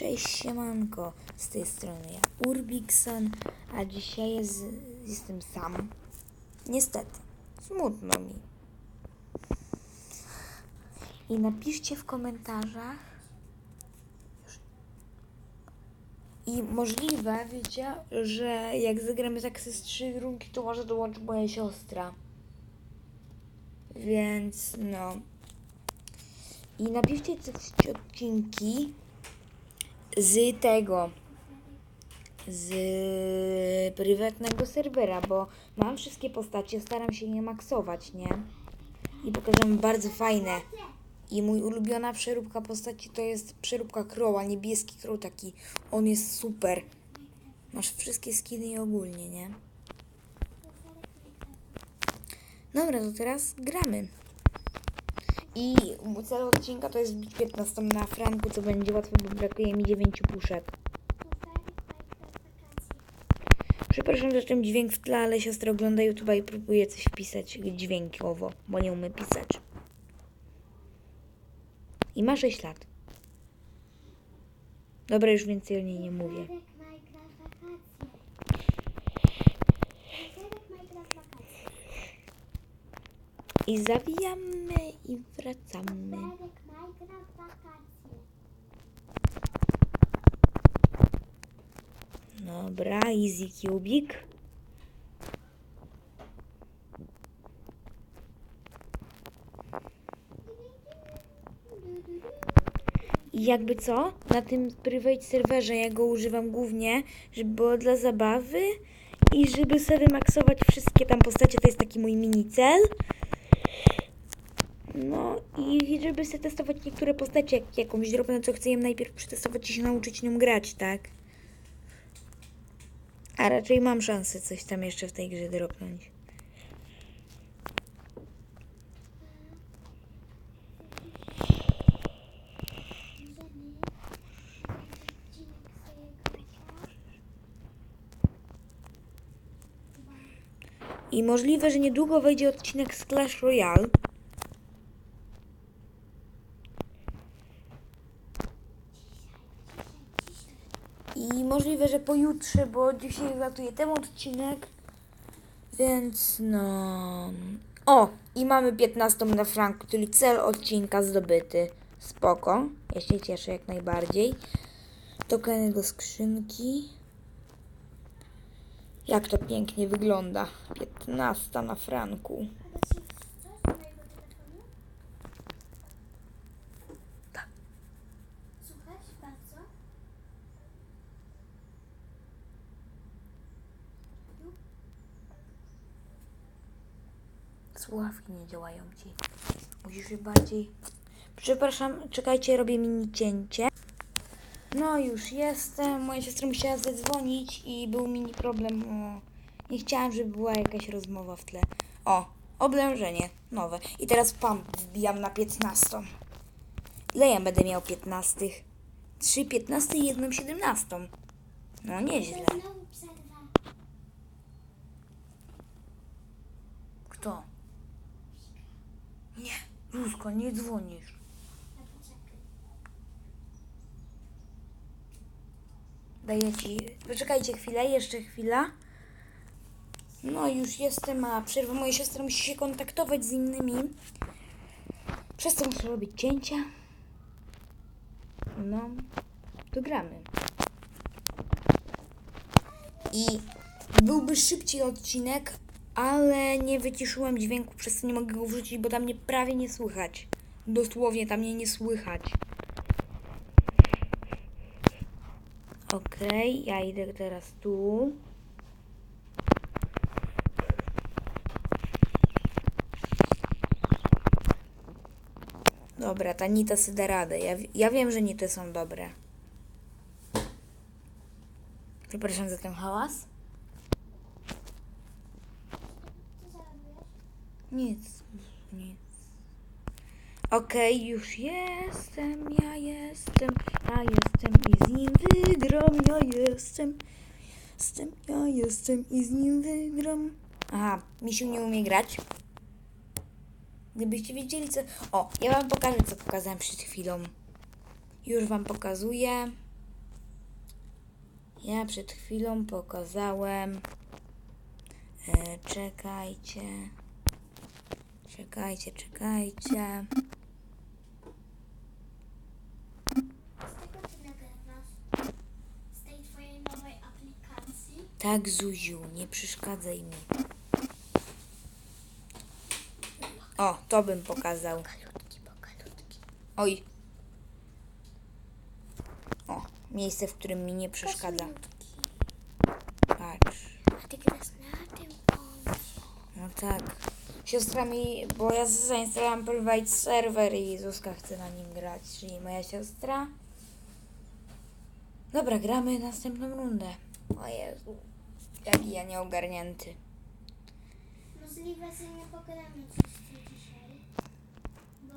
Cześć siemanko, z tej strony ja Urbikson, a dzisiaj jest, jestem sam. Niestety, smutno mi. I napiszcie w komentarzach. I możliwe, wiecie, że jak zagramy tak ze trzy runki, to może dołączy moja siostra. Więc no. I napiszcie też odcinki z tego z prywatnego serwera, bo mam wszystkie postacie, staram się je maksować, nie? I pokażę bardzo fajne. I mój ulubiona przeróbka postaci to jest przeróbka Crowa, niebieski Crow taki. On jest super. Masz wszystkie skiny i ogólnie, nie? Dobra, to teraz gramy. I cel odcinka to jest wbić 15 na franku, co będzie łatwe, bo brakuje mi 9 puszek. Przepraszam za ten dźwięk w tle, ale siostra ogląda YouTube'a i próbuje coś wpisać dźwiękowo, bo nie umie pisać. I ma 6 lat. Dobra, już więcej o niej nie mówię. I zawijamy i wracamy. Dobra, easy cubik. I jakby co? Na tym private serwerze ja go używam głównie, żeby było dla zabawy i żeby sobie wymaksować wszystkie tam postacie, to jest taki mój mini cel. No i żeby testować niektóre postacie, jak jakąś drobną, co chcę ją najpierw przetestować i się nauczyć nią grać, tak? A raczej mam szansę coś tam jeszcze w tej grze dropnąć. I możliwe, że niedługo wejdzie odcinek z Clash Royale. I możliwe, że pojutrze, bo dzisiaj latuje ten odcinek. Więc no. O! I mamy 15 na franku, czyli cel odcinka zdobyty. Spoko. Ja się cieszę jak najbardziej. Tokeny do skrzynki. Jak to pięknie wygląda. 15 na franku. A da się coś z mojego telefonu? Tak. Słuchać bardzo? Słuchawki nie działają ci. Musisz się bardziej. Przepraszam, czekajcie, robię mini cięcie. No już jestem. Moja siostra musiała zadzwonić i był mini problem. O, nie chciałam, żeby była jakaś rozmowa w tle. O, oblężenie nowe. I teraz pam wbijam na 15. Ile ja będę miał 15? 3 15 i jedną 17. No nieźle. Kto? Nie, Rusko, nie dzwonisz. Poczekaj. Daję ci. Poczekajcie chwilę, jeszcze chwila. No już jestem, a przerwa moja siostra musi się kontaktować z innymi. Przez to muszę robić cięcia. No, to gramy. I byłby szybciej odcinek, ale nie wyciszyłem dźwięku, przez co nie mogę go wrzucić, bo tam mnie prawie nie słychać. Dosłownie tam mnie nie słychać. Okej, ja idę teraz tu. Dobra, ta nita sobie da radę. Ja, ja wiem, że nity są dobre. Przepraszam za ten hałas. Co zrobiłeś? Nic, nic. Okej, już jestem, ja jestem, ja jestem i z nim wygram, ja jestem. Jestem, ja jestem i z nim wygram. Aha, Misiu nie umie grać. Gdybyście wiedzieli co... O, ja wam pokażę co pokazałem przed chwilą. Już wam pokazuję. Ja przed chwilą pokazałem. E, czekajcie. Czekajcie, czekajcie. Z tego ty nagrywasz? Z tej twojej nowej aplikacji? Tak, Zuziu, nie przeszkadzaj mi. O, to bym pokazał. Oj. O, miejsce, w którym mi nie przeszkadza. Patrz. A ty grasz na tym koncie. No tak. Siostra mi, bo ja zainstalowałam private serwer i Zuzka chce na nim grać, czyli moja siostra. Dobra, gramy następną rundę. O Jezu, jaki ja nieogarnięty. Możliwe, że nie tu dzisiaj, bo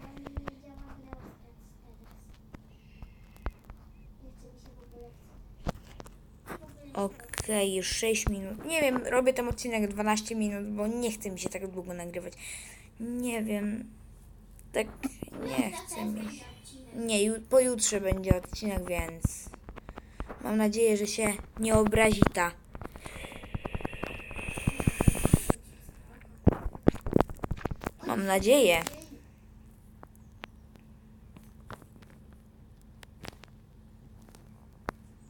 bo mi nie działa gra w teraz. Nie chce mi się w ogóle chce. W ogóle nie Już 6 minut. Nie wiem, robię ten odcinek 12 minut, bo nie chce mi się tak długo nagrywać. Nie wiem. Tak nie chce mi. Nie, ju- pojutrze będzie odcinek, więc mam nadzieję, że się nie obrazi ta. Mam nadzieję.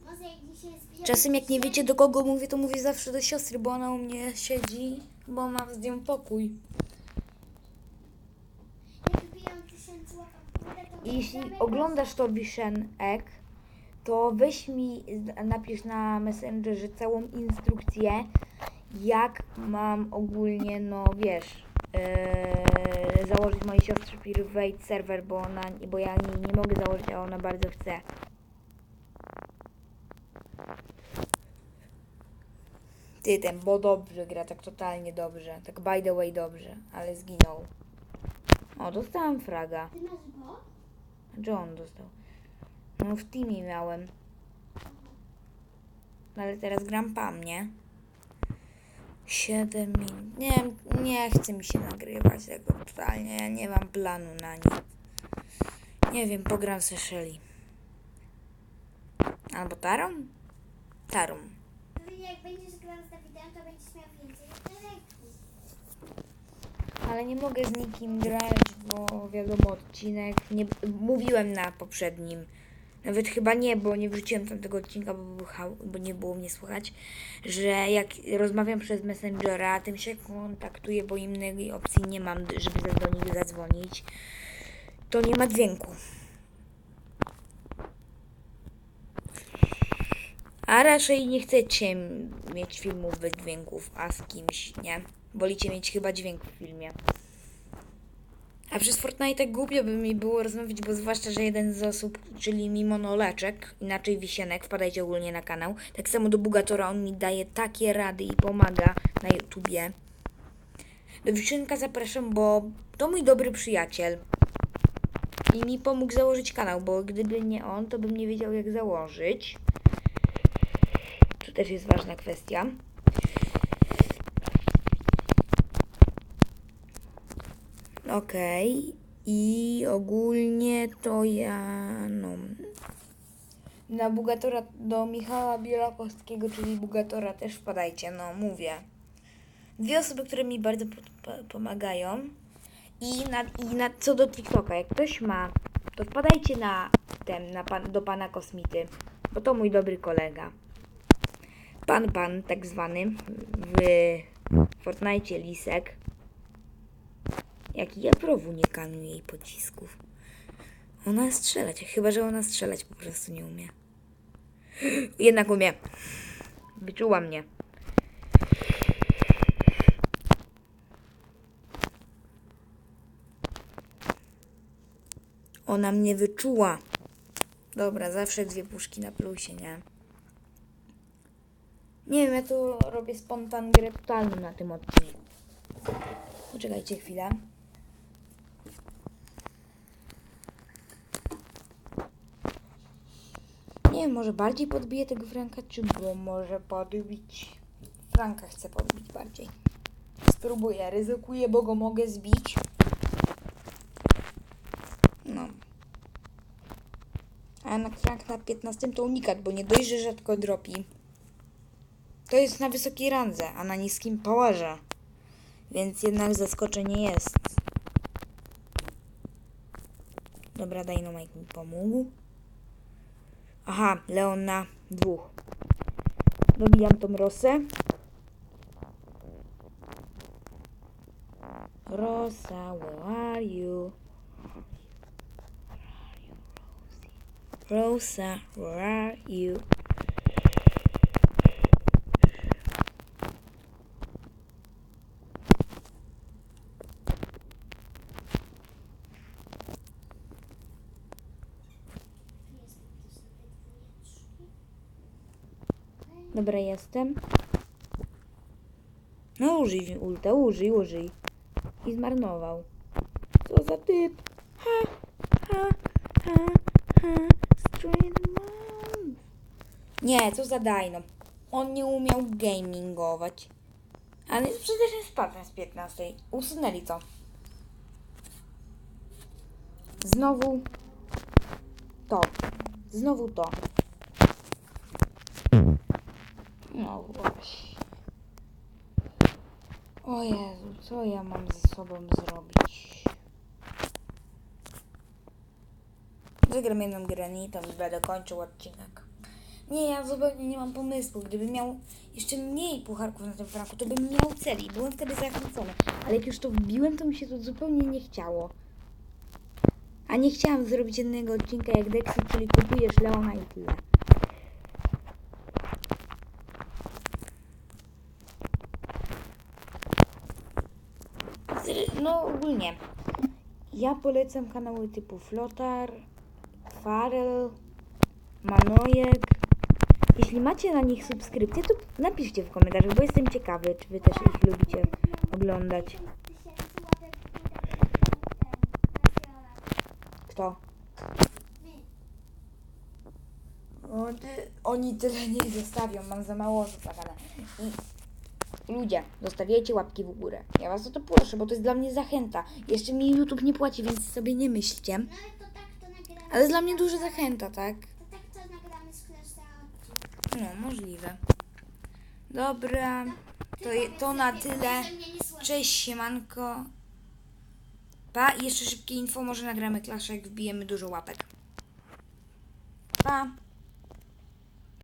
Może jak dzisiaj zbijamy Czasem jak nie wiecie do kogo mówię, to mówię zawsze do siostry, bo ona u mnie siedzi, bo mam z nią pokój. Jeśli oglądasz to Egg, to weź mi, napisz na Messengerze całą instrukcję, jak mam ogólnie, no wiesz, yy, założyć mojej siostrze private serwer, bo ona, bo ja nie, nie mogę założyć, a ona bardzo chce. Ty, ten bo dobrze gra, tak totalnie dobrze, tak by the way dobrze, ale zginął. O, dostałam fraga. Ty masz bo? On dostał? No w teamie miałem. Ale teraz gram pam, nie? 7 minut. Nie, nie chce mi się nagrywać tego totalnie. Ja nie mam planu na nic. Nie wiem, pogram se Shelly. Albo Tarą? Tarą. Jak będziesz grał z Dawidem, to będziesz miał więcej. Ale nie mogę z nikim grać, bo wiadomo, odcinek. Nie, mówiłem na poprzednim. Nawet chyba nie, bo nie wrzuciłem tamtego odcinka, bo, bo nie było mnie słychać, że jak rozmawiam przez Messengera, tym się kontaktuję, bo innej opcji nie mam, żeby do nich zadzwonić, to nie ma dźwięku. A raczej nie chcecie mieć filmów bez dźwięków, a z kimś, nie? Wolicie mieć chyba dźwięk w filmie. A przez Fortnite głupio by mi było rozmawiać, bo zwłaszcza, że jeden z osób, czyli Mimonoleczek, inaczej Wisienek, wpadajcie ogólnie na kanał. Tak samo do Bugatora, on mi daje takie rady i pomaga na YouTubie. Do Wisienka zapraszam, bo to mój dobry przyjaciel. I mi pomógł założyć kanał, bo gdyby nie on, to bym nie wiedział jak założyć. Też jest ważna kwestia. Okej. I ogólnie to ja, no... Na Bugatora do Michała Bielakowskiego, czyli Bugatora też wpadajcie, no mówię. Dwie osoby, które mi bardzo po, po, pomagają. I, na, I na co do TikToka, jak ktoś ma, to wpadajcie na ten, na pan, do pana Kosmity, bo to mój dobry kolega. Pan Pan, tak zwany, w Fortnite Lisek. Jaki ja prowu nie kanuję jej pocisków. Ona strzelać, chyba że ona strzelać po prostu nie umie. Jednak umie. Wyczuła mnie. Ona mnie wyczuła. Dobra, zawsze dwie puszki na plusie, nie? Nie wiem, ja tu robię spontan grę totalną na tym odcinku. Poczekajcie chwilę. Nie wiem, może bardziej podbiję tego Franka, czy może podbić? Franka chcę podbić bardziej. Spróbuję, ryzykuję, bo go mogę zbić. No. A na krank na 15 to unikat, bo nie dość, że rzadko dropi. To jest na wysokiej randze, a na niskim powerze. Więc jednak zaskoczenie jest. Dobra, Dynamite mi pomógł. Aha, Leon na dwóch. Dobijam tą Rosę. Rosa, where are you? Rosa, where are you? Jestem tu sobie dwójeczki. Okej. Dobra, jestem. No użyj ulta, użyj, użyj. I zmarnował. Co za typ? Ha, ha, ha, ha. Straight. Nie, co za dajno. On nie umiał gamingować. Ale przecież jest patent z 15. Usunęli to. Znowu to. Znowu to. Właśnie. O Jezu, co ja mam ze sobą zrobić? Zagram jedną grę i będę kończył odcinek. Nie, ja zupełnie nie mam pomysłu. Gdybym miał jeszcze mniej pucharków na tym franku, to bym miał celi. Byłem wtedy zachwycony. Ale jak już to wbiłem, to mi się to zupełnie nie chciało. A nie chciałam zrobić jednego odcinka jak Dexy, czyli kupujesz Leona i tyle. Z- No ogólnie. Ja polecam kanały typu Flotar, Farel, Manojek. Jeśli macie na nich subskrypcję, to napiszcie w komentarzach, bo jestem ciekawy, czy wy też ich lubicie oglądać. Kto? Oni tyle nie zostawią, mam za mało osób na. Ludzie, zostawiajcie łapki w górę. Ja was o to proszę, bo to jest dla mnie zachęta. Jeszcze mi YouTube nie płaci, więc sobie nie myślcie. No ale to tak to nagramy. Ale dla mnie duża zachęta, tak? To tak to nagramy z. No, możliwe. Dobra, to, je, to na tyle. Cześć, siemanko. Pa, i jeszcze szybkie info, może nagramy klaszę, jak wbijemy dużo łapek. Pa.